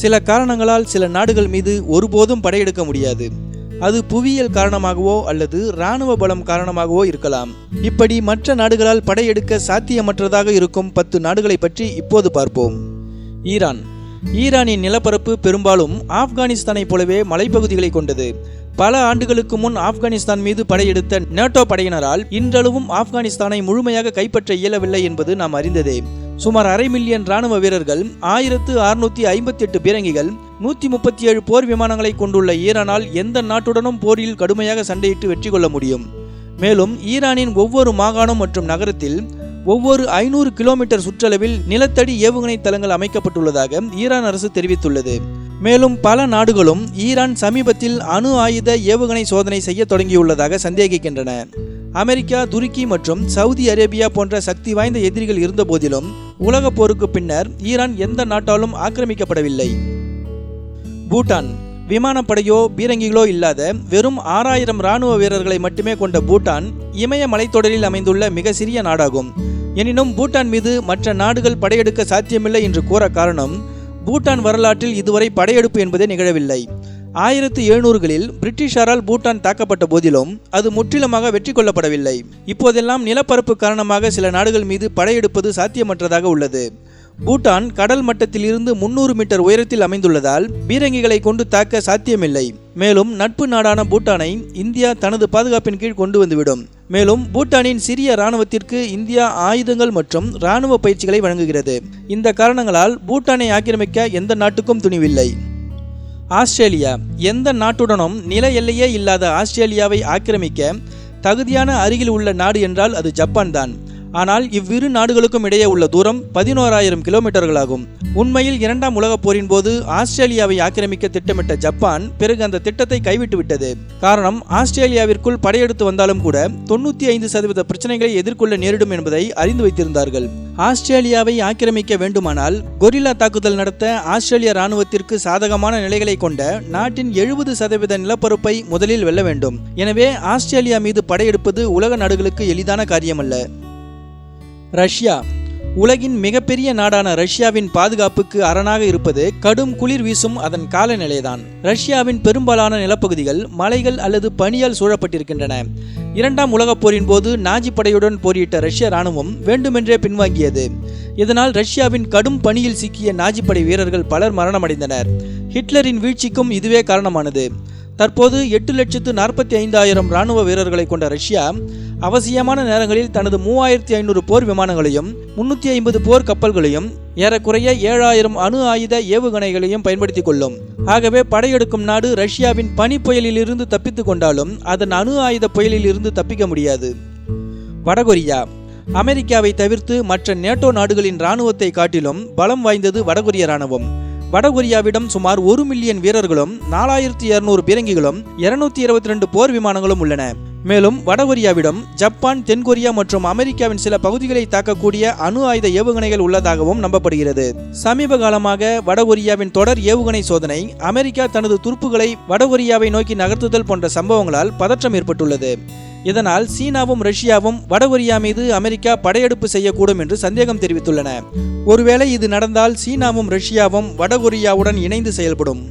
சில காரணங்களால் சில நாடுகள் மீது ஒருபோதும் படையெடுக்க முடியாது. அது புவியியல் காரணமாகவோ அல்லது இராணுவ பலம் காரணமாகவோ இருக்கலாம். இப்படி மற்ற நாடுகளால் படையெடுக்க சாத்தியமற்றதாக இருக்கும் பத்து நாடுகளை பற்றி இப்போது பார்ப்போம். ஈரான். ஈரானின் நிலப்பரப்பு பெரும்பாலும் ஆப்கானிஸ்தானை போலவே மலைப்பகுதிகளை கொண்டது. பல ஆண்டுகளுக்கு முன் ஆப்கானிஸ்தான் மீது படையெடுத்த நேட்டோ படையினரால் இன்றளவும் ஆப்கானிஸ்தானை முழுமையாக கைப்பற்ற இயலவில்லை என்பது நாம் அறிந்ததே. சுமார் அரை மில்லியன் ராணுவ வீரர்கள் ஆயிரத்து அறுநூத்தி ஐம்பத்தி எட்டு பீரங்கிகள் நூற்றி முப்பத்தி ஏழு போர் விமானங்களை கொண்டுள்ள ஈரானால் எந்த நாட்டுடனும் போரில் கடுமையாக சண்டையிட்டு வெற்றி கொள்ள முடியும். மேலும் ஈரானின் ஒவ்வொரு மாகாணம் மற்றும் நகரத்தில் ஒவ்வொரு ஐநூறு கிலோமீட்டர் சுற்றளவில் நிலத்தடி ஏவுகணை தளங்கள் அமைக்கப்பட்டுள்ளதாக ஈரான் அரசு தெரிவித்துள்ளது. மேலும் பல நாடுகளும் ஈரான் சமீபத்தில் அணு ஆயுத ஏவுகணை சோதனை செய்ய தொடங்கியுள்ளதாக சந்தேகிக்கின்றன. அமெரிக்கா துருக்கி மற்றும் சவுதி அரேபியா போன்ற சக்தி வாய்ந்த எதிரிகள் இருந்த போதிலும் உலகப் போருக்கு பின்னர் ஈரான் எந்த நாட்டாலும் ஆக்கிரமிக்கப்படவில்லை. பூட்டான். விமானப்படையோ பீரங்கிகளோ இல்லாத வெறும் ஆறாயிரம் ராணுவ வீரர்களை மட்டுமே கொண்ட பூட்டான் இமய மலைத்தொடரில் அமைந்துள்ள மிக சிறிய நாடாகும். எனினும் பூட்டான் மீது மற்ற நாடுகள் படையெடுக்க சாத்தியமில்லை என்று கூற காரணம் பூட்டான் வரலாற்றில் இதுவரை படையெடுப்பு என்பதே நிகழவில்லை. ஆயிரத்து எழுநூறுகளில் பிரிட்டிஷாரால் பூட்டான் தாக்கப்பட்ட போதிலும் அது முற்றிலுமாக வெற்றி கொள்ளப்படவில்லை இப்போதெல்லாம் நிலப்பரப்பு காரணமாக சில நாடுகள் மீது படையெடுப்பது சாத்தியமற்றதாக உள்ளது. பூட்டான் கடல் மட்டத்தில் இருந்து முன்னூறு மீட்டர் உயரத்தில் அமைந்துள்ளதால் பீரங்கிகளை கொண்டு தாக்க சாத்தியமில்லை. மேலும் நட்பு நாடான பூட்டானை இந்தியா தனது பாதுகாப்பின் கீழ் கொண்டு வந்துவிடும். மேலும் பூட்டானின் சிறிய இராணுவத்திற்கு இந்தியா ஆயுதங்கள் மற்றும் இராணுவ பயிற்சிகளை வழங்குகிறது. இந்த காரணங்களால் பூட்டானை ஆக்கிரமிக்க எந்த நாட்டுக்கும் துணிவில்லை. ஆஸ்திரேலியா எந்த நாட்டுடனும் நில எல்லையே இல்லாத ஆஸ்திரேலியாவை ஆக்கிரமிக்க தகுதியான அருகில் உள்ள நாடு என்றால் அது ஜப்பான் தான் ஆனால் இவ்விரு நாடுகளுக்கும் இடையே உள்ள தூரம் பதினோராயிரம் கிலோமீட்டர்களாகும். உண்மையில் இரண்டாம் உலகப் போரின் போது ஆஸ்திரேலியாவை ஆக்கிரமிக்க திட்டமிட்ட ஜப்பான் பிறகு அந்த திட்டத்தை கைவிட்டு விட்டது. காரணம் ஆஸ்திரேலியாவிற்குள் படையெடுத்து வந்தாலும் கூட தொண்ணூத்தி ஐந்து சதவீத பிரச்சனைகளை எதிர்கொள்ள நேரிடும் என்பதை அறிந்து வைத்திருந்தார்கள். ஆஸ்திரேலியாவை ஆக்கிரமிக்க வேண்டுமானால் கொரில்லா தாக்குதல் நடத்த ஆஸ்திரேலிய ராணுவத்திற்கு சாதகமான நிலைகளை கொண்ட நாட்டின் எழுபது சதவீத நிலப்பரப்பை முதலில் வெல்ல வேண்டும். எனவே ஆஸ்திரேலியா மீது படையெடுப்பது உலக நாடுகளுக்கு எளிதான காரியமல்ல. ரஷ்யா. உலகின் மிகப்பெரிய நாடான ரஷ்யாவின் பாதுகாப்புக்கு அரணாக இருப்பது கடும் குளிர் வீசும் அதன் காலநிலைதான். ரஷ்யாவின் பெரும்பாலான நிலப்பகுதிகள் மலைகள் அல்லது பனியால் சூழப்பட்டிருக்கின்றன. இரண்டாம் உலகப் போரின் போது நாஜி படையுடன் போரிட்ட ரஷ்ய ராணுவம் வேண்டுமென்றே பின்வாங்கியது. இதனால் ரஷ்யாவின் கடும் பணியில் சிக்கிய நாஜி படை வீரர்கள் பலர் மரணமடைந்தனர். ஹிட்லரின் வீழ்ச்சிக்கும் இதுவே காரணமானது. தற்போது எட்டு லட்சத்து நாற்பத்தி ஐந்தாயிரம் ராணுவ வீரர்களை கொண்ட ரஷ்யா அவசியமான நேரங்களில் தனது மூவாயிரத்தி ஐநூறு போர் விமானங்களையும் முன்னூற்றி ஐம்பது போர் கப்பல்களையும் ஏறக்குறைய ஏழாயிரம் அணு ஆயுத ஏவுகணைகளையும் பயன்படுத்திக் கொள்ளும். ஆகவே படையெடுக்கும் நாடு ரஷ்யாவின் பனி புயலிலிருந்து தப்பித்துக் கொண்டாலும் அதன் அணு ஆயுத புயலில் இருந்து தப்பிக்க முடியாது. வடகொரியா. அமெரிக்காவை தவிர்த்து மற்ற நேட்டோ நாடுகளின் இராணுவத்தை காட்டிலும் பலம் வாய்ந்தது வடகொரிய இராணுவம் வடகொரியாவிடம் சுமார் ஒரு மில்லியன் வீரர்களும் நாலாயிரத்தி இருநூறு பீரங்கிகளும் இருநூத்தி இருபத்தி ரெண்டு போர் விமானங்களும் உள்ளன. மேலும் வடகொரியாவிடம் ஜப்பான் தென்கொரியா மற்றும் அமெரிக்காவின் சில பகுதிகளை தாக்கக்கூடிய அணு ஆயுத ஏவுகணைகள் உள்ளதாகவும் நம்பப்படுகிறது. சமீப காலமாக வடகொரியாவின் தொடர் ஏவுகணை சோதனை அமெரிக்கா தனது துருப்புகளை வடகொரியாவை நோக்கி நகர்த்துதல் போன்ற சம்பவங்களால் பதற்றம் ஏற்பட்டுள்ளது. இதனால் சீனாவும் ரஷ்யாவும் வடகொரியா மீது அமெரிக்கா படையெடுப்பு செய்யக்கூடும் என்று சந்தேகம் தெரிவித்துள்ளன. ஒருவேளை இது நடந்தால் சீனாவும் ரஷ்யாவும் வடகொரியாவுடன் இணைந்து செயல்படும்.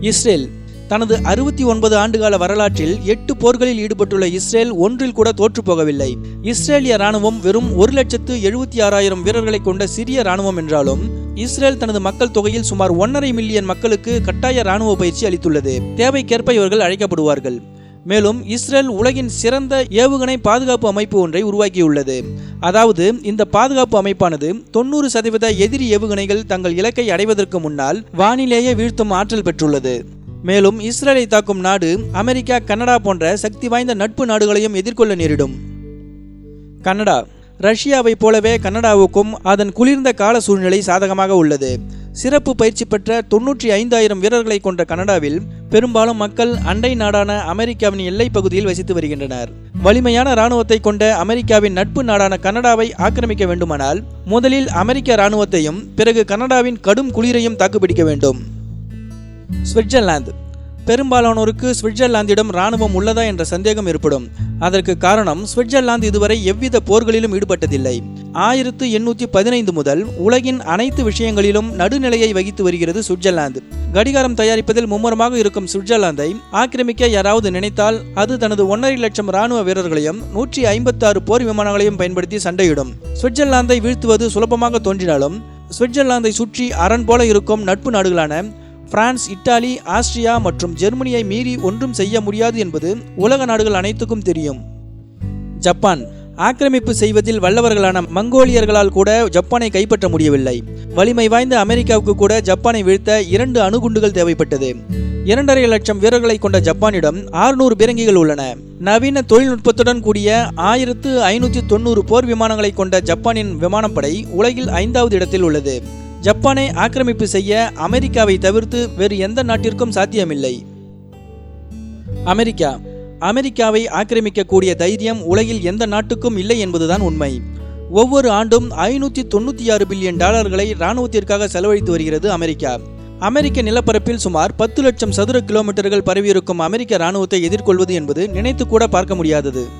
இஸ்ரேல் தனது அறுபத்தி ஒன்பது ஆண்டுகால வரலாற்றில் எட்டு போர்களில் ஈடுபட்டுள்ள இஸ்ரேல் ஒன்றில் கூட தோற்றுப்போகவில்லை இஸ்ரேலிய ராணுவம் வெறும் ஒரு லட்சத்து எழுபத்தி ஆறாயிரம் வீரர்களை கொண்ட சிறிய ராணுவம் என்றாலும் இஸ்ரேல் தனது மக்கள் தொகையில் சுமார் ஒன்றரை மில்லியன் மக்களுக்கு கட்டாய ராணுவ பயிற்சி அளித்துள்ளது. தேவைக்கேற்ப இவர்கள் அழைக்கப்படுவார்கள். மேலும் இஸ்ரேல் உலகின் சிறந்த ஏவுகணை பாதுகாப்பு அமைப்பு ஒன்றை உருவாக்கியுள்ளது. அதாவது இந்த பாதுகாப்பு அமைப்பானது தொண்ணூறு சதவீத எதிரி ஏவுகணைகள் தங்கள் இலக்கை அடைவதற்கு முன்னால் வானிலேயே வீழ்த்தும் ஆற்றல் பெற்றுள்ளது. மேலும் இஸ்ரேலை தாக்கும் நாடு அமெரிக்கா கனடா போன்ற சக்தி வாய்ந்த நட்பு நாடுகளையும் எதிர்கொள்ள நேரிடும். கனடா. ரஷ்யாவைப் போலவே கனடாவுக்கும் அதன் குளிர்ந்த கால சூழ்நிலை சாதகமாக உள்ளது. சிறப்பு பயிற்சி பெற்ற தொன்னூற்றி ஐந்தாயிரம் வீரர்களை கொண்ட கனடாவில் பெரும்பாலும் மக்கள் அண்டை நாடான அமெரிக்காவின் எல்லைப் பகுதியில் வசித்து வருகின்றனர். வலிமையான இராணுவத்தை கொண்ட அமெரிக்காவின் நட்பு நாடான கனடாவை ஆக்கிரமிக்க வேண்டுமானால் முதலில் அமெரிக்க இராணுவத்தையும் பிறகு கனடாவின் கடும் குளிரையும் தாக்குப்பிடிக்க வேண்டும். சுவிட்சர்லாந்து பெரும்பாலானோருக்கு சுவிட்சர்லாந்திடம் ராணுவம் உள்ளதா என்ற சந்தேகம் ஏற்படும். அதற்கு காரணம் சுவிட்சர்லாந்து இதுவரை எவ்வித போர்களிலும் ஈடுபட்டதில்லை. ஆயிரத்து எண்ணூற்றி பதினைந்து முதல் உலகின் அனைத்து விஷயங்களிலும் நடுநிலையை வகித்து வருகிறது சுவிட்சர்லாந்து கடிகாரம் தயாரிப்பதில் மும்முரமாக இருக்கும் சுவிட்சர்லாந்தை ஆக்கிரமிக்க யாராவது நினைத்தால் அது தனது ஒன்றரை லட்சம் ராணுவ வீரர்களையும் நூற்றி ஐம்பத்தாறு போர் விமானங்களையும் பயன்படுத்தி சண்டையிடும். சுவிட்சர்லாந்தை வீழ்த்துவது சுலபமாக தோன்றினாலும் சுவிட்சர்லாந்தை சுற்றி அரண் போல இருக்கும் நட்பு நாடுகளான பிரான்ஸ் இத்தாலி ஆஸ்திரியா மற்றும் ஜெர்மனியை மீறி ஒன்றும் செய்ய முடியாது என்பது உலக நாடுகள் அனைத்துக்கும் தெரியும். ஜப்பான். ஆக்கிரமிப்பு செய்வதில் வல்லவர்களான மங்கோலியர்களால் கூட ஜப்பானை கைப்பற்ற முடியவில்லை. வலிமை வாய்ந்த அமெரிக்காவுக்கு கூட ஜப்பானை வீழ்த்த இரண்டு அணுகுண்டுகள் தேவைப்பட்டது. இரண்டரை லட்சம் வீரர்களை கொண்ட ஜப்பானிடம் ஆறுநூறு பீரங்கிகள் உள்ளன. நவீன தொழில்நுட்பத்துடன் கூடிய ஆயிரத்து ஐநூற்றி தொண்ணூறு போர் விமானங்களை கொண்ட ஜப்பானின் விமானப்படை உலகில் ஐந்தாவது இடத்தில் உள்ளது. ஜப்பானை ஆக்கிரமிப்பு செய்ய அமெரிக்காவை தவிர்த்து வேறு எந்த நாட்டிற்கும் சாத்தியமில்லை. அமெரிக்கா. அமெரிக்காவை ஆக்கிரமிக்கக்கூடிய தைரியம் உலகில் எந்த நாட்டுக்கும் இல்லை என்பதுதான் உண்மை. ஒவ்வொரு ஆண்டும் ஐநூற்றி தொண்ணூற்றி ஆறு பில்லியன் டாலர்களை இராணுவத்திற்காக செலவழித்து வருகிறது அமெரிக்கா. அமெரிக்க நிலப்பரப்பில் சுமார் பத்து லட்சம் சதுர கிலோமீட்டர்கள் பரவியிருக்கும் அமெரிக்க இராணுவத்தை எதிர்கொள்வது என்பது நினைத்து கூட பார்க்க முடியாதது.